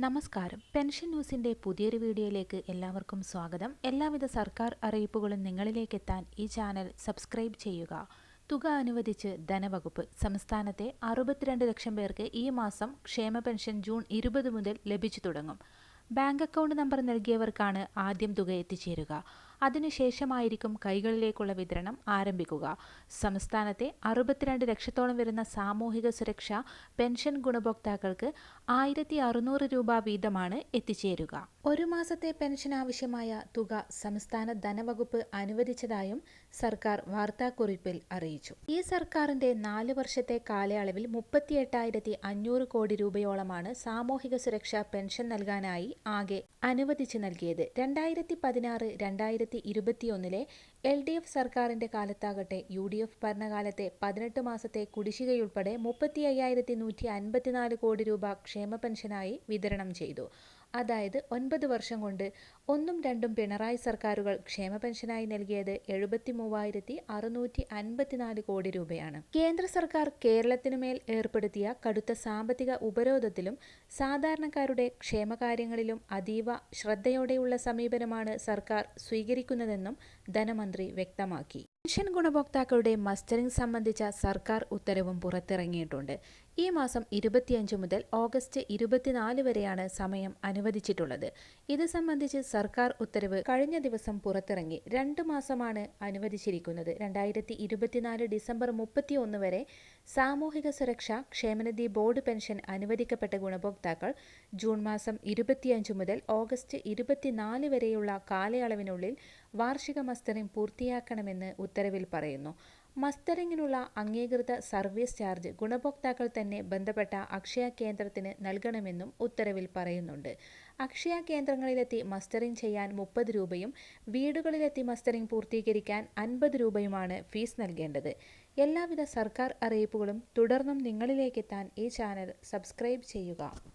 നമസ്കാരം. പെൻഷൻ ന്യൂസിന്റെ പുതിയൊരു വീഡിയോയിലേക്ക് എല്ലാവർക്കും സ്വാഗതം. എല്ലാവിധ സർക്കാർ അറിയിപ്പുകളും നിങ്ങളിലേക്ക് എത്താൻ ഈ ചാനൽ സബ്സ്ക്രൈബ് ചെയ്യുക. തുക അനുവദിച്ച് ധനവകുപ്പ്. സംസ്ഥാനത്തെ അറുപത്തിരണ്ട് ലക്ഷം പേർക്ക് ഈ മാസം ക്ഷേമ പെൻഷൻ ജൂൺ ഇരുപത് മുതൽ ലഭിച്ചു തുടങ്ങും. ബാങ്ക് അക്കൗണ്ട് നമ്പർ നൽകിയവർക്കാണ് ആദ്യം തുക എത്തിച്ചേരുക. അതിനുശേഷമായിരിക്കും കൈകളിലേക്കുള്ള വിതരണം ആരംഭിക്കുക. സംസ്ഥാനത്തെ അറുപത്തിരണ്ട് ലക്ഷത്തോളം വരുന്ന സാമൂഹിക സുരക്ഷ പെൻഷൻ ഗുണഭോക്താക്കൾക്ക് ആയിരത്തി രൂപ വീതമാണ് എത്തിച്ചേരുക. ഒരു മാസത്തെ പെൻഷൻ ആവശ്യമായ തുക സംസ്ഥാന ധനവകുപ്പ് അനുവദിച്ചതായും സർക്കാർ വാർത്താക്കുറിപ്പിൽ അറിയിച്ചു. ഈ സർക്കാരിന്റെ നാല് വർഷത്തെ കാലയളവിൽ മുപ്പത്തിയെട്ടായിരത്തി അഞ്ഞൂറ് കോടി രൂപയോളമാണ് സാമൂഹിക സുരക്ഷാ പെൻഷൻ നൽകാനായി ആകെ അനുവദിച്ചു നൽകിയത്. രണ്ടായിരത്തി പതിനാറ് രണ്ടായിരത്തി ഇരുപത്തിയൊന്നിലെ എൽ ഡി എഫ് സർക്കാരിന്റെ കാലത്താകട്ടെ യു ഡി എഫ് ഭരണകാലത്തെ പതിനെട്ട് മാസത്തെ കുടിശ്ശികയുൾപ്പെടെ മുപ്പത്തി അയ്യായിരത്തി നൂറ്റി അൻപത്തിനാല് കോടി രൂപ ക്ഷേമ പെൻഷനായി വിതരണം ചെയ്തു. അതായത് ഒൻപത് വർഷം കൊണ്ട് ഒന്നും രണ്ടും പിണറായി സർക്കാരുകൾ ക്ഷേമ പെൻഷനായി നൽകിയത് എഴുപത്തി മൂവായിരത്തി അറുന്നൂറ്റി അൻപത്തിനാല് കോടി രൂപയാണ്. കേന്ദ്ര സർക്കാർ കേരളത്തിനുമേൽ ഏർപ്പെടുത്തിയ കടുത്ത സാമ്പത്തിക ഉപരോധത്തിലും സാധാരണക്കാരുടെ ക്ഷേമകാര്യങ്ങളിലും അതീവ ശ്രദ്ധയോടെയുള്ള സമീപനമാണ് സർക്കാർ സ്വീകരിക്കുന്നതെന്നും ധനമന്ത്രി വ്യക്തമാക്കി. പെൻഷൻ ഗുണഭോക്താക്കളുടെ മസ്റ്ററിംഗ് സംബന്ധിച്ച സർക്കാർ ഉത്തരവും പുറത്തിറങ്ങിയിട്ടുണ്ട്. ഈ മാസം ഇരുപത്തിയഞ്ച് മുതൽ ഓഗസ്റ്റ് ഇരുപത്തിനാല് വരെയാണ് സമയം അനുവദിച്ചിട്ടുള്ളത്. ഇത് സംബന്ധിച്ച് സർക്കാർ ഉത്തരവ് കഴിഞ്ഞ ദിവസം പുറത്തിറങ്ങി. രണ്ട് മാസമാണ് അനുവദിച്ചിരിക്കുന്നത്. രണ്ടായിരത്തി ഇരുപത്തിനാല് ഡിസംബർ മുപ്പത്തിയൊന്ന് വരെ സാമൂഹിക സുരക്ഷ ക്ഷേമനിധി ബോർഡ് പെൻഷൻ അനുവദിക്കപ്പെട്ട ഗുണഭോക്താക്കൾ ജൂൺ മാസം ഇരുപത്തിയഞ്ച് മുതൽ ഓഗസ്റ്റ് ഇരുപത്തിനാല് വരെയുള്ള കാലയളവിനുള്ളിൽ വാർഷിക മസ്റ്ററിംഗ് പൂർത്തിയാക്കണമെന്ന് ഉത്തരവിൽ പറയുന്നു. മസ്റ്ററിങ്ങിനുള്ള അംഗീകൃത സർവീസ് ചാർജ് ഗുണഭോക്താക്കൾ തന്നെ ബന്ധപ്പെട്ട അക്ഷയ കേന്ദ്രത്തിന് നൽകണമെന്നും ഉത്തരവിൽ പറയുന്നുണ്ട്. അക്ഷയ കേന്ദ്രങ്ങളിലെത്തി മസ്റ്ററിംഗ് ചെയ്യാൻ മുപ്പത് രൂപയും വീടുകളിലെത്തി മസ്റ്ററിംഗ് പൂർത്തീകരിക്കാൻ അൻപത് രൂപയുമാണ് ഫീസ് നൽകേണ്ടത്. എല്ലാവിധ സർക്കാർ അറിയിപ്പുകളും തുടർന്നും നിങ്ങളിലേക്കെത്താൻ ഈ ചാനൽ സബ്സ്ക്രൈബ് ചെയ്യുക.